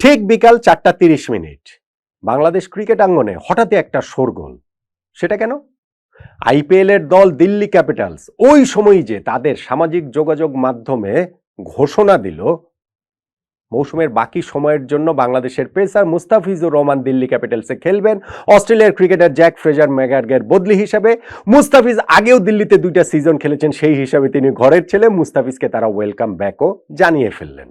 ঠিক বিকাল চারটা তিরিশ মিনিট। বাংলাদেশ ক্রিকেট আঙ্গনে হঠাৎই একটা শোরগোল। সেটা কেন? আইপিএল এর দল দিল্লি ক্যাপিটালস ওই সময় যে তাদের সামাজিক যোগাযোগ মাধ্যমে ঘোষণা দিল, মৌসুমের বাকি সময়ের জন্য বাংলাদেশের পেসার মুস্তাফিজুর রহমান দিল্লি ক্যাপিটালসে খেলবেন। অস্ট্রেলিয়ার ক্রিকেটার জ্যাক ফ্রেজার ম্যাগার্গের বদলি হিসাবে মুস্তাফিজ আগেও দিল্লিতে দুইটা সিজন খেলেছেন, সেই হিসাবে তিনি ঘরের ছেলে মুস্তাফিজকে তারা ওয়েলকাম ব্যাকও জানিয়ে ফেললেন।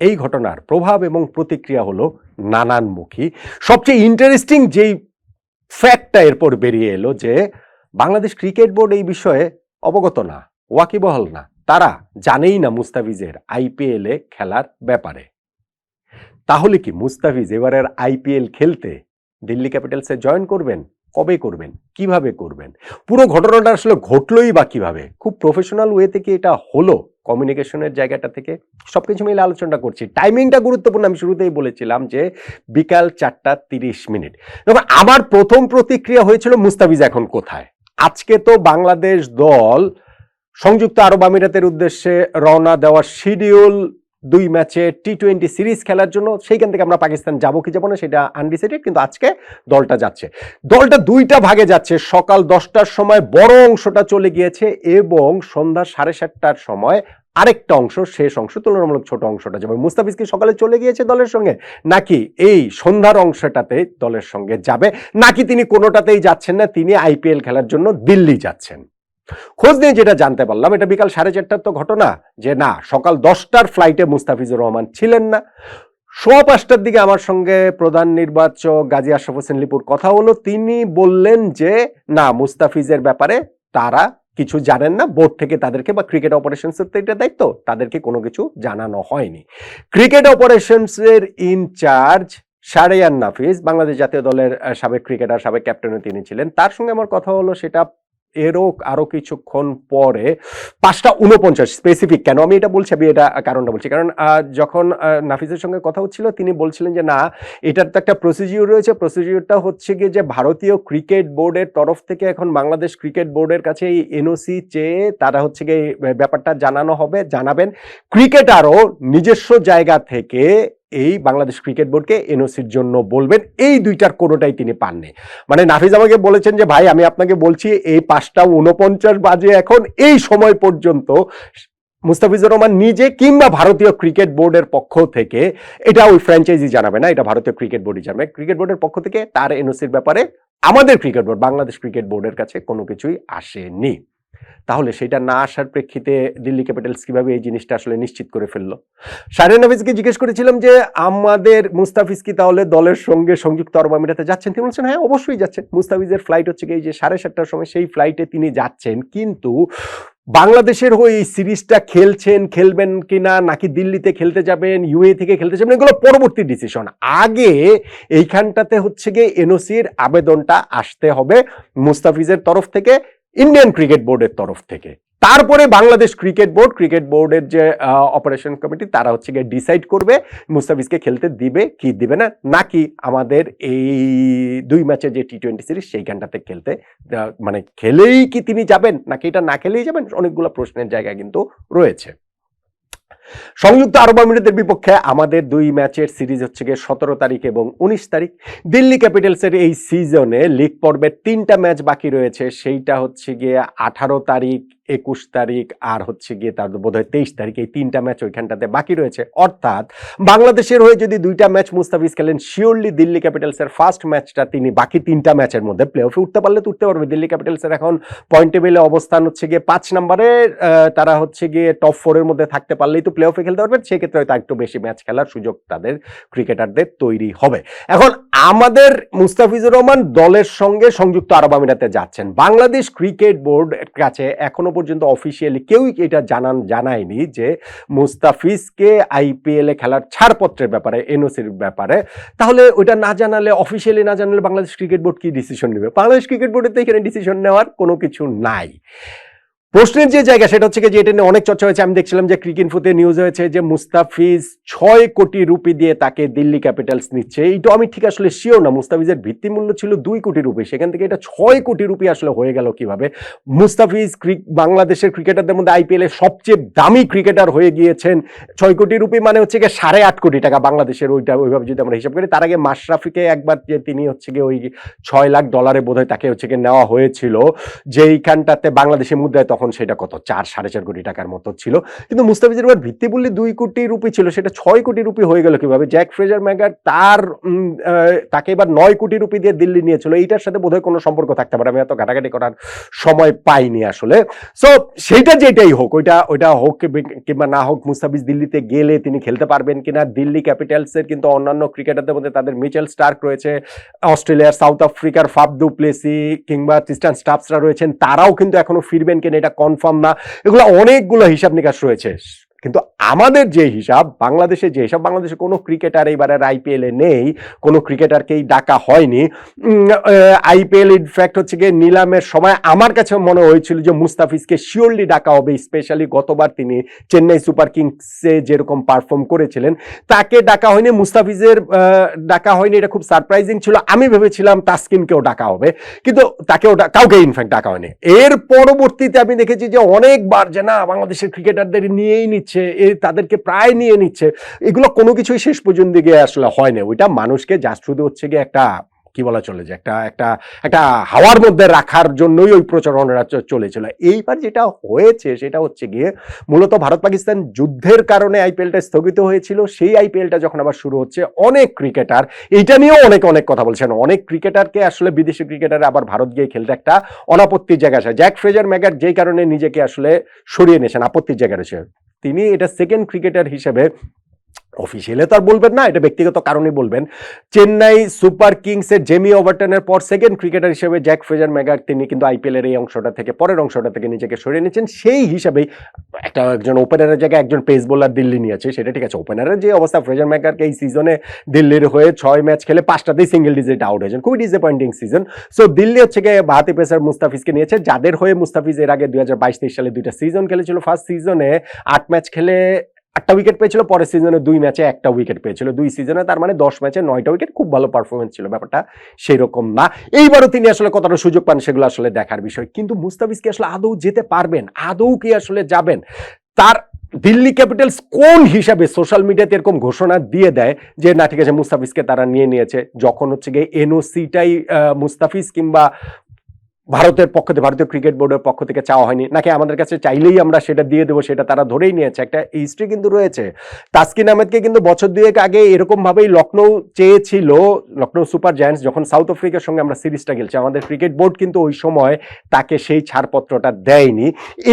এই ঘটনার প্রভাব এবং প্রতিক্রিয়া হলো নানানমুখী। সবচেয়ে ইন্টারেস্টিং যেই ফ্যাক্টটা এরপর বেরিয়ে এলো যে, বাংলাদেশ ক্রিকেট বোর্ড এই বিষয়ে অবগত না, ওয়াকিবহল না। তারা জানেই না মুস্তাফিজের আইপিএল খেলার ব্যাপারে। তাহলে কি মুস্তাফিজ এবারের আইপিএল খেলতে দিল্লি ক্যাপিটালসে জয়েন করবেন? কবে করবেন? কীভাবে করবেন? পুরো ঘটনাটা আসলে ঘটলোই বা কীভাবে? খুব প্রফেশনাল ওয়ে থেকে এটা হলো? কমিউনিকেশনের জায়গাটা থেকে সব কিছু মিলে আলোচনাটা করছি। টাইমিংটা গুরুত্বপূর্ণ, আমি শুরুতেই বলেছিলাম যে বিকাল চারটা তিরিশ মিনিট। দেখুন, আমার প্রথম প্রতিক্রিয়া হয়েছিল মুস্তাফিজ এখন কোথায়? আজকে তো বাংলাদেশ দল সংযুক্ত আরব আমিরাতের উদ্দেশ্যে রওনা দেওয়ার শিডিউল দুই ম্যাচে টি টোয়েন্টি সিরিজ খেলার জন্য সেইখান থেকে আমরা পাকিস্তান যাব কি যাব না সেটা আনডিসাইডেড কিন্তু আজকে দলটা যাচ্ছে। দলটা দুইটা ভাগে যাচ্ছে। সকাল দশটার সময় বড় অংশটা চলে গিয়েছে এবং সন্ধ্যা সাড়ে সাতটার সময় আরেকটা অংশ, শেষ অংশ, তুলনামূলক ছোট অংশটা যাবে। মুস্তাফিজ কি সকালে চলে গিয়েছে দলের সঙ্গে? নাকি এই সন্ধ্যার অংশটাতে দলের সঙ্গে যাবে? নাকি তিনি কোনোটাতেই যাচ্ছেন না, তিনি আইপিএল খেলার জন্য দিল্লি যাচ্ছেন? খোঁজ নিয়ে যেটা জানতে পারলাম, এটা বিকাল সাড়ে চারটার তো ঘটনা, যে না, সকাল দশটার ফ্লাইটে মুস্তাফিজুর রহমান ছিলেন না। সোয়া পাঁচটার দিকে আমার সঙ্গে প্রধান নির্বাচক গাজী আশরাফ হোসেন লিপুর কথা হলো, তিনি বললেন যে, না, মুস্তাফিজের ব্যাপারে তারা কিছু জানেন না, বোর্ড থেকে তাদেরকে বা ক্রিকেট অপারেশনসের তো এটা দায়িত্ব, তাদেরকে কোনো কিছু জানানো হয়নি। ক্রিকেট অপারেশনসের ইনচার্জ শারিয়ান নাফিজ বাংলাদেশ জাতীয় দলের সাবেক ক্রিকেটার সাবেক ক্যাপ্টেনও তিনি ছিলেন। তার সঙ্গে আমার কথা হলো, সেটা এরও আরও কিছুক্ষণ পরে পাঁচটা উনপঞ্চাশ স্পেসিফিক কেন? আমি এটা বলছি, আমি এটা কারণটা বলছি। কারণ যখন নাফিজের সঙ্গে কথা হচ্ছিল, তিনি বলছিলেন যে, না, এটার তো একটা প্রসিজিওর রয়েছে। প্রসিজিওরটা হচ্ছে গিয়ে যে, ভারতীয় ক্রিকেট বোর্ডের তরফ থেকে এখন বাংলাদেশ ক্রিকেট বোর্ডের কাছে এই এনওসি চেয়ে তারা হচ্ছে গিয়ে ব্যাপারটা জানানো হবে, জানাবেন। ক্রিকেটারও নিজস্ব জায়গা থেকে এই বাংলাদেশ ক্রিকেট বোর্ডকে এনওসির জন্য বলবেন, এই দুইটার কোনোটাই তিনি পাননি। মানে নাফিজ আমাকে বলেছেন যে, ভাই, আমি আপনাকে বলছি, এই পাঁচটা উনপঞ্চাশ বাজে এখন, এই সময় পর্যন্ত মুস্তাফিজুর রহমান নিজে কিংবা ভারতীয় ক্রিকেট বোর্ডের পক্ষ থেকে, এটা ওই ফ্র্যাঞ্চাইজি জানাবে না, এটা ভারতীয় ক্রিকেট বোর্ডই জানাবে। ক্রিকেট বোর্ডের পক্ষ থেকে তার এনওসির ব্যাপারে আমাদের ক্রিকেট বোর্ড, বাংলাদেশ ক্রিকেট বোর্ডের কাছে কোনো কিছুই আসেনি। তাহলে সেটা না আসার প্রেক্ষিতে দিল্লি ক্যাপিটালস কীভাবে এই জিনিসটা আসলে নিশ্চিত করে ফেলল? শাহরিয়ার নাফিজকে জিজ্ঞেস করেছিলাম যে, আমাদের মুস্তাফিজ কি তাহলে দলের সঙ্গে সংযুক্ত আরব আমিরাতে যাচ্ছেন? তিনি বলছেন হ্যাঁ অবশ্যই যাচ্ছেন। মুস্তাফিজের ফ্লাইট হচ্ছে এই যে সাড়ে সাতটার সময় সেই ফ্লাইটে তিনি যাচ্ছেন। কিন্তু বাংলাদেশের হয়ে এই সিরিজটা খেলছেন, খেলবেন কিনা, নাকি দিল্লিতে খেলতে যাবেন ইউএ থেকে খেলতে যাবেন, এগুলো পরবর্তী ডিসিশন আগে এইখানটাতে হচ্ছে গিয়ে এনওসির আবেদনটা আসতে হবে মুস্তাফিজের তরফ থেকে। ইন্ডিয়ান ক্রিকেট বোর্ডের তরফ থেকে। তারপরে বাংলাদেশ ক্রিকেট বোর্ড ক্রিকেট বোর্ডের যে অপারেশন কমিটি তারা হচ্ছে গিয়ে ডিসাইড করবে মুস্তাফিজকে খেলতে দিবে কি দিবে না, নাকি আমাদের এই দুই ম্যাচে যে টি টোয়েন্টি সিরিজ সেইখানটাতে খেলতে মানে খেলেই কি তিনি যাবেন, নাকি এটা না খেলেই যাবেন, অনেকগুলো প্রশ্নের জায়গা কিন্তু রয়েছে। সংযুক্ত আরব আমিরাতের বিপক্ষে আমাদের দুই ম্যাচের সিরিজ হচ্ছে গিয়ে সতেরো তারিখ এবং উনিশ তারিখ। দিল্লি ক্যাপিটালসের এই সিজনে লিগ পর্বের তিনটা ম্যাচ বাকি রয়েছে, সেইটা হচ্ছে গিয়ে আঠারো তারিখ একুশ তারিখ আর হচ্ছে গিয়ে তার বোধহয় তেইশ তারিখ এই তিনটা ম্যাচ ওইখানটাতে বাকি রয়েছে। অর্থাৎ বাংলাদেশের হয়ে যদি দুইটা ম্যাচ মুস্তাফিজ খেলেন শিওরলি দিল্লি ক্যাপিটালসের ফার্স্ট ম্যাচটা তিনি বাকি তিনটা ম্যাচের মধ্যে প্লে অফে উঠতে পারলে তো উঠতে পারবে। দিল্লি ক্যাপিটালসের এখন পয়েন্ট টেবিলে অবস্থান হচ্ছে গিয়ে পাঁচ নম্বরে তারা হচ্ছে গিয়ে টপ ফোরের মধ্যে থাকতে পারলেই তো প্লে অফে খেলতে পারবেন। সেক্ষেত্রে হয়তো একটু বেশি ম্যাচ খেলার সুযোগ তাদের ক্রিকেটারদের তৈরি হবে। এখন আমাদের মুস্তাফিজুর রহমান দলের সঙ্গে সংযুক্ত আরব আমিরাতে যাচ্ছেন। বাংলাদেশ ক্রিকেট বোর্ড কাছে এখনও পর্যন্ত অফিসিয়ালি কেউই এটা জানান, জানায়নি যে মুস্তাফিজকে আইপিএলে খেলার ছাড়পত্রের ব্যাপারে এনওসির ব্যাপারে। তাহলে ওইটা না জানালে অফিসিয়ালি না জানালে বাংলাদেশ ক্রিকেট বোর্ড কি ডিসিশন নেবে? বাংলাদেশ ক্রিকেট বোর্ডের তো এখানে ডিসিশন নেওয়ার কোনো কিছু নাই। প্রশ্নের যে জায়গা, সেটা হচ্ছে যে এটা নিয়ে অনেক চর্চা হয়েছে। আমি দেখছিলাম যে ক্রিকেট ফুতে নিউজ হয়েছে যে মুস্তাফিজ ছয় কোটি রুপি দিয়ে তাকে দিল্লি ক্যাপিটালস নিচ্ছে। এইটা আমি ঠিক আসলে শিওর না। মুস্তাফিজের ভিত্তিমূল্য ছিল দুই কোটি রুপি। সেখান থেকে এটা ছয় কোটি রুপি আসলে হয়ে গেল কীভাবে? মুস্তাফিজ ক্রিক, বাংলাদেশের ক্রিকেটারদের মধ্যে আইপিএল এর সবচেয়ে দামি ক্রিকেটার হয়ে গিয়েছেন ছয় কোটি রুপি মানে হচ্ছে গিয়ে সাড়ে আট কোটি টাকা বাংলাদেশের ওইটা, ওইভাবে যদি আমরা হিসাব করি। তার আগে মাশরাফিকে একবার যে তিনি হচ্ছে গিয়ে ওই ছয় লাখ ডলারে বোধহয় তাকে হচ্ছে গিয়ে নেওয়া হয়েছিল, যেইখানটাতে বাংলাদেশের মুদ্রায় তখন সেটা কত? চার, সাড়ে চার কোটি টাকার মতো ছিল। কিন্তু মুস্তাফিজের এবার ভিত্তি বললে দুই কোটি রুপি ছিল, সেটা ছয় কোটি রুপি হয়ে গেল কীভাবে? জ্যাক ফ্রেজার ম্যাগার তার তাকে এবার নয় কোটি রুপি দিয়ে দিল্লি নিয়েছিল। এইটার সাথে বোধহয় কোনো সম্পর্ক থাকতে পারে। আমি এত ঘাটাঘাটি করার সময় পাইনি আসলে। সো সেইটা যেটাই হোক, ওইটা ওইটা হোক কিংবা না হোক, মুস্তাফিজ দিল্লিতে গেলে তিনি খেলতে পারবেন কিনা? দিল্লি ক্যাপিটালসের কিন্তু অন্যান্য ক্রিকেটারদের মধ্যে তাদের মিচেল স্টার্ক রয়েছে, অস্ট্রেলিয়ার সাউথ আফ্রিকার ফাবদু প্লেসি কিংবা ক্রিস্টান স্টাফসরা রয়েছেন, তারাও কিন্তু এখনও ফিরবেন কিনা? এটা কনফার্ম না। এগুলো অনেকগুলো হিসাব নিকাশ রয়েছে। কিন্তু আমাদের যে হিসাব, বাংলাদেশে যে হিসাব, বাংলাদেশে কোনো ক্রিকেটার এইবারের আইপিএল নেই, কোনো ক্রিকেটারকেই ডাকা হয়নি। আইপিএল ইনফ্যাক্ট হচ্ছে গিয়ে নিলামের সময় আমার কাছে মনে হয়েছিল যে মুস্তাফিজকে শিওরলি ডাকা হবে স্পেশালি গতবার তিনি চেন্নাই সুপার কিংসে যেরকম পারফর্ম করেছিলেন, তাকে ডাকা হয়নি, মুস্তাফিজের ডাকা হয়নি, এটা খুব সারপ্রাইজিং ছিল। আমি ভেবেছিলাম তাসকিনকেও ডাকা হবে, কিন্তু তাকেও কাউকে ইনফ্যাক্ট ডাকা হয়নি। এর পরবর্তীতে আমি দেখেছি যে অনেকবার যে না, বাংলাদেশের ক্রিকেটারদের নিয়েই নিচ্ছে। এ তাদেরকে প্রায় নিয়ে নিচ্ছে। এগুলো কোনো কিছুই শেষ পর্যন্ত গিয়ে আসলে হয় না। ওইটা মানুষকে জাস্ট শুধু হচ্ছে গিয়ে একটা, কি বলা চলে যে, একটা একটা একটা হাওয়ার মধ্যে রাখার জন্যই ওই প্রচারণাটা চলেছিল। এইবার যেটা হয়েছে সেটা হচ্ছে গিয়ে মূলত ভারত পাকিস্তান যুদ্ধের কারণে আইপিএলটা স্থগিত হয়েছিল। সেই আইপিএলটা যখন আবার শুরু হচ্ছে, অনেক ক্রিকেটার, এইটা নিয়েও অনেক অনেক কথা বলছেন। অনেক ক্রিকেটারকে আসলে বিদেশি ক্রিকেটার আবার ভারত গিয়ে খেলতে একটা অনাপত্তির জায়গা আছে জ্যাক ফ্রেজার ম্যাগার যেই কারণে নিজেকে আসলে সরিয়ে নিয়েছেন, আপত্তির জায়গা রয়েছে। তিনি এটা সেকেন্ড ক্রিকেটার হিসেবে অফিসিয়ালে তো আর বলবেন না, এটা ব্যক্তিগত কারণে বলবেন। চেন্নাই সুপার কিংসের জেমি ওভারটনের পর সেকেন্ড ক্রিকেটার হিসেবে জ্যাক ফ্রেজার ম্যাগার, তিনি কিন্তু আইপিএল এর এই অংশটা থেকে, পরের অংশটা থেকে নিজেকে সরিয়ে নিয়েছেন। সেই হিসাবেই একটা একজন ওপেনারের জায়গায় একজন পেস বোলার দিল্লি নিয়েছে, সেটা ঠিক আছে। ওপেনারের যে অবস্থা, ফ্রেজার ম্যাগারকে এই সিজনে দিল্লির হয়ে ছয় ম্যাচ খেলে পাঁচটাতেই সিঙ্গেল ডিজিট আউট হয়েছেন। খুবই ডিসঅ্যাপয়েন্টিং সিজন সো দিল্লি হচ্ছে গিয়ে বাহাতি পেসার মুস্তাফিজকে নিয়েছে। যাদের হয়ে মুস্তাফিজ এর আগে দুই হাজার বাইশ, তেইশ সালে দুইটা সিজন খেলেছিল। ফার্স্ট সিজনে আট ম্যাচ খেলে আটটা উইকেট পেয়েছিল, পরের সিজনে দুই ম্যাচে একটা উইকেট পেয়েছিল। দুই সিজনে তার মানে দশ ম্যাচে নয়টা উইকেট খুব ভালো পারফরমেন্স ছিল, ব্যাপারটা সেই রকম না। এইবারও তিনি আসলে কতটা সুযোগ পান সেগুলো আসলে দেখার বিষয়। কিন্তু মুস্তাফিজ কি আসলে আদৌ যেতে পারবেন? আদৌ কি আসলে যাবেন? তার দিল্লি ক্যাপিটালস কোন হিসাবে সোশ্যাল মিডিয়াতে এরকম ঘোষণা দিয়ে দেয় যে, না, ঠিক আছে, মুস্তাফিজকে তারা নিয়ে নিয়েছে। যখন হচ্ছে গিয়ে এনওসিটাই মুস্তাফিজ কিংবা ভারতের পক্ষ থেকে, ভারতীয় ক্রিকেট বোর্ডের পক্ষ থেকে চাওয়া হয়নি। নাকি আমাদের কাছে চাইলেই আমরা সেটা দিয়ে দেবো, সেটা তারা ধরেই নিয়েছে। একটা হিস্ট্রি কিন্তু রয়েছে। তাসকিন আহমেদকে কিন্তু বছর দুয়েক আগে এরকমভাবেই লখনৌ চেয়েছিল লখনৌ সুপার জায়ান্টস, যখন সাউথ আফ্রিকার সঙ্গে আমরা সিরিজটা খেলছি। আমাদের ক্রিকেট বোর্ড কিন্তু ওই সময় তাকে সেই ছাড়পত্রটা দেয়নি।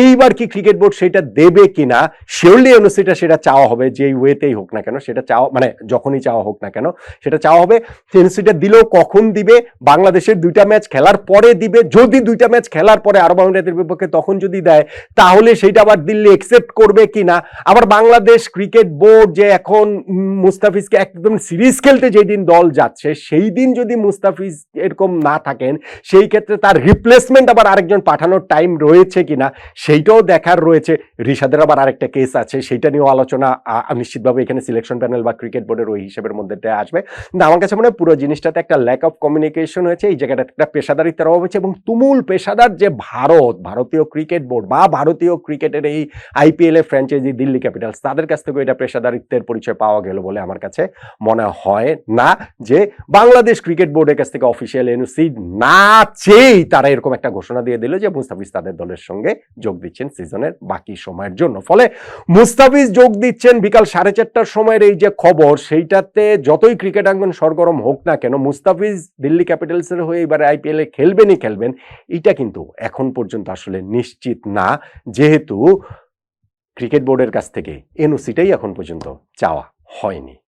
এইবার কি ক্রিকেট বোর্ড সেটা দেবে কিনা শিওরলি অনুসিটা সেটা চাওয়া হবে, যেই ওয়েতেই হোক না কেন। সেটা চাওয়া মানে যখনই চাওয়া হোক না কেন, সেটা চাওয়া হবে। এনসিটা দিলেও কখন দিবে? বাংলাদেশের দুইটা ম্যাচ খেলার পরে দিবে। যদি দুইটা ম্যাচ খেলার পরে আরব আমিরাতের বিপক্ষে তখন যদি দেয়, তাহলে সেটা আবার দিল্লি একসেপ্ট করবে কিনা? আবার বাংলাদেশ ক্রিকেট বোর্ড যে এখন মুস্তাফিজকে একদম সিরিজ খেলতে যেই দিন দল যাচ্ছে, সেই দিন যদি মুস্তাফিজ এরকম না থাকেন, সেই ক্ষেত্রে তার রিপ্লেসমেন্ট আবার আরেকজন পাঠানোর টাইম রয়েছে কিনা, সেইটাও দেখার রয়েছে। রিশাদের আবার আরেকটা কেস আছে, সেইটা নিয়েও আলোচনা নিশ্চিতভাবে এখানে সিলেকশন প্যানেল বা ক্রিকেট বোর্ডের ওই হিসেবের মধ্যে আসবে। কিন্তু আমার কাছে মনে হয় পুরো জিনিসটাতে একটা ল্যাক অফ কমিউনিকেশন হয়েছে, এই জায়গাটাতে একটা পেশাদারিত্বের অভাব হয়েছে এবং তুমুল পেশাদার যে ভারত, ভারতীয় ক্রিকেট বোর্ড বা ভারতীয় ক্রিকেটের এই আইপিএল এর ফ্র্যাঞ্চাইজি দিল্লি ক্যাপিটালস, তাদের কাছ থেকে এটা পেশাদারিত্বের পরিচয় পাওয়া গেল বলে আমার কাছে মনে হয় না যে বাংলাদেশ ক্রিকেট বোর্ডের কাছ থেকে অফিসিয়াল এনওসি না চেয়েই তারা এরকম একটা ঘোষণা দিয়ে দিল যে মুস্তাফিজ তাদের দলের সঙ্গে যোগ দিচ্ছেন সিজনের বাকি সময়ের জন্য। ফলে মুস্তাফিজ যোগ দিচ্ছেন বিকাল সাড়ে চারটার সময়ের এই যে খবর, সেইটাতে যতই ক্রিকেট আঙ্গন সরগরম হোক না কেন, মুস্তাফিজ দিল্লি ক্যাপিটালসের হয়ে এবারে আইপিএল এ খেলবেনই খেলবেন। এটা কিন্তু এখন পর্যন্ত আসলে নিশ্চিত না। যেহেতু ক্রিকেট বোর্ডের কাছ থেকে এনওসিটাই এখন পর্যন্ত চাওয়া হয়নি।